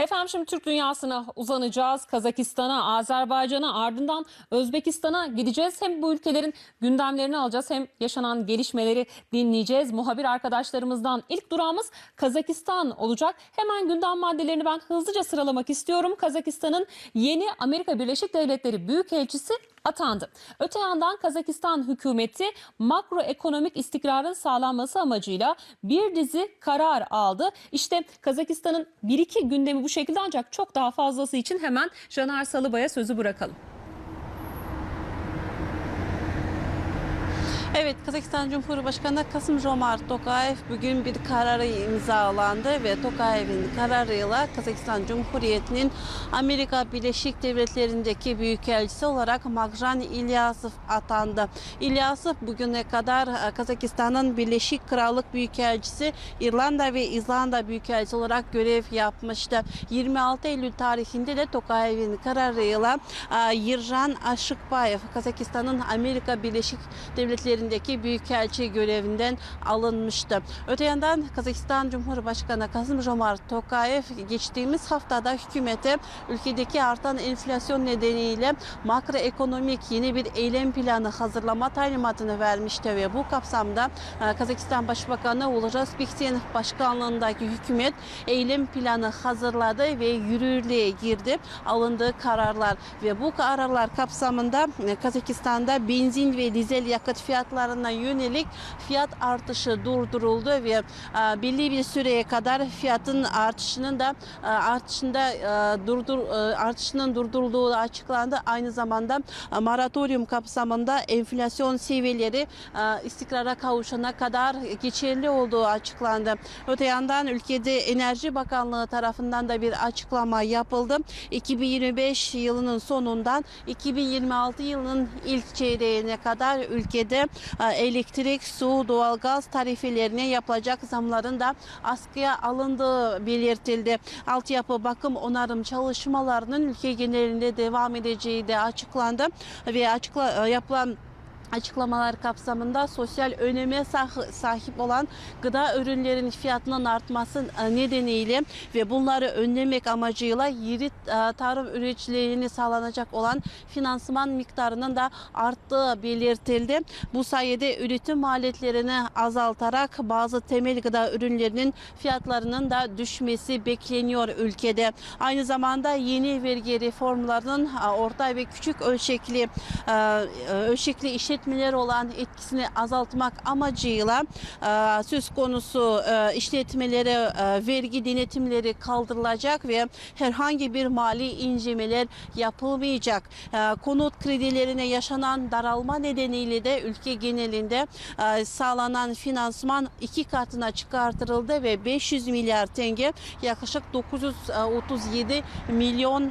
Efendim şimdi Türk dünyasına uzanacağız. Kazakistan'a, Azerbaycan'a ardından Özbekistan'a gideceğiz. Hem bu ülkelerin gündemlerini alacağız hem yaşanan gelişmeleri dinleyeceğiz. Muhabir arkadaşlarımızdan ilk durağımız Kazakistan olacak. Hemen gündem maddelerini ben hızlıca sıralamak istiyorum. Kazakistan'ın yeni Amerika Birleşik Devletleri Büyükelçisi atandı. Öte yandan Kazakistan hükümeti makroekonomik istikrarın sağlanması amacıyla bir dizi karar aldı. İşte Kazakistan'ın bir iki gündemi bu şekilde ancak çok daha fazlası için hemen Caner Salıbay'a sözü bırakalım. Evet, Kazakistan Cumhurbaşkanı Kasım Jomart Tokayev bugün bir kararı imzalandı ve Tokayev'in kararıyla Kazakistan Cumhuriyeti'nin Amerika Birleşik Devletleri'ndeki büyükelçisi olarak Magran İlyasov atandı. İlyasov bugüne kadar e, Kazakistan'ın Birleşik Krallık Büyükelçisi, İrlanda ve İzlanda Büyükelçisi olarak görev yapmıştı. 26 Eylül tarihinde de Tokayev'in kararıyla e, Yirjan Aşıkbayev Kazakistan'ın Amerika Birleşik Devletleri'ndeki büyükelçi görevinden alınmıştı. Öte yandan Kazakistan Cumhurbaşkanı Kasım Jomart Tokayev geçtiğimiz haftada hükümete ülkedeki artan enflasyon nedeniyle makroekonomik yeni bir eylem planı hazırlama talimatını vermişti ve bu kapsamda e, Kazakistan Başbakanı Ulrazbektin başkanlığındaki hükümet eylem planı hazırladı ve yürürlüğe girdi. Alındığı kararlar ve bu kararlar kapsamında e, Kazakistan'da benzin ve dizel yakıt fiyatlarına yönelik fiyat artışı durduruldu ve e, belli bir süreye kadar fiyatın artışının da e, artışında e, durdur artışının durdurulduğu açıklandı. Aynı zamanda moratorium kapsamında enflasyon seviyeleri istikrara kavuşana kadar geçerli olduğu açıklandı. Öte yandan ülkede Enerji Bakanlığı tarafından da bir açıklama yapıldı. 2025 yılının sonundan 2026 yılının ilk çeyreğine kadar ülkede elektrik, su, doğalgaz tarifelerine yapılacak zamların da askıya alındığı belirtildi. Altyapı bakım onarım çalışmalarının ülke genelinde devam edeceği de açıklandı ve açıkla, e, yapılan açıklamalar kapsamında sosyal öneme sah- sahip olan gıda ürünlerinin fiyatının artması e, nedeniyle ve bunları önlemek amacıyla yeni e, tarım üreticilerine sağlanacak olan finansman miktarının da arttığı belirtildi. Bu sayede üretim maliyetlerini azaltarak bazı temel gıda ürünlerinin fiyatlarının da düşmesi bekleniyor ülkede. Aynı zamanda yeni vergi reformlarının e, orta ve küçük ölçekli ölçekli işletmeler olan etkisini azaltmak amacıyla e, söz konusu e, işletmelere e, vergi denetimleri kaldırılacak ve herhangi bir mali incemeler yapılmayacak. Konut kredilerine yaşanan daralma nedeniyle de ülke genelinde sağlanan finansman iki katına çıkartıldı ve 500 milyar tenge yaklaşık 937 milyon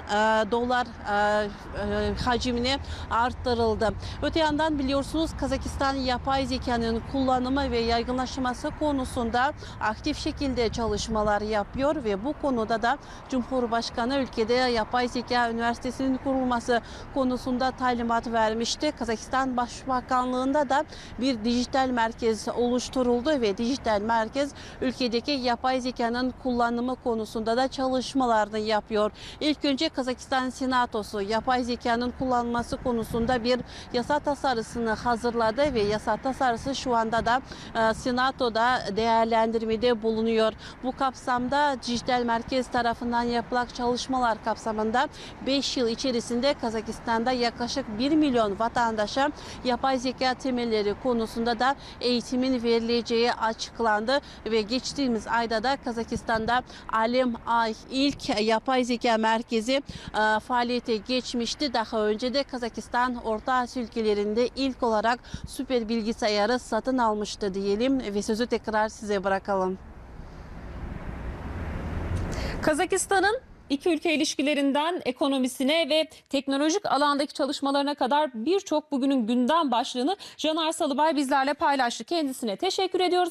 dolar e, hacmine arttırıldı. Öte yandan biliyorsunuz Kazakistan yapay zekanın kullanımı ve yaygınlaşması konusunda aktif şekilde çalışmalar yapıyor ve bu konuda da Cumhurbaşkanı ülkede yapay zeka üniversitesinin kurulması konusunda talimat vermişti. Kazakistan Başbakanlığında da bir dijital merkez oluşturuldu ve dijital merkez ülkedeki yapay zekanın kullanımı konusunda da çalışmalarını yapıyor. İlk önce Kazakistan Senatosu yapay zekanın kullanılması konusunda bir yasa tasarısını hazırladı ve yasa tasarısı şu anda da e, Senato'da değerlendirmede bulunuyor. Bu kapsamda dijital merkez tarafından yapılan çalışmalar kapsamında 5 yıl içerisinde Kazakistan'da yaklaşık 1 milyon vatandaşa yapay zeka temelleri konusunda da eğitimin verileceği açıklandı ve geçtiğimiz ayda da Kazakistan'da Alem Ay ilk yapay zeka merkezi e, faaliyete geçmişti. Daha önce de Kazakistan Orta Asya ülkelerinde ilk olarak süper bilgisayarı satın almıştı diyelim ve sözü tekrar size bırakalım. Kazakistan'ın iki ülke ilişkilerinden ekonomisine ve teknolojik alandaki çalışmalarına kadar birçok bugünün gündem başlığını Caner Salıbay bizlerle paylaştı. Kendisine teşekkür ediyoruz.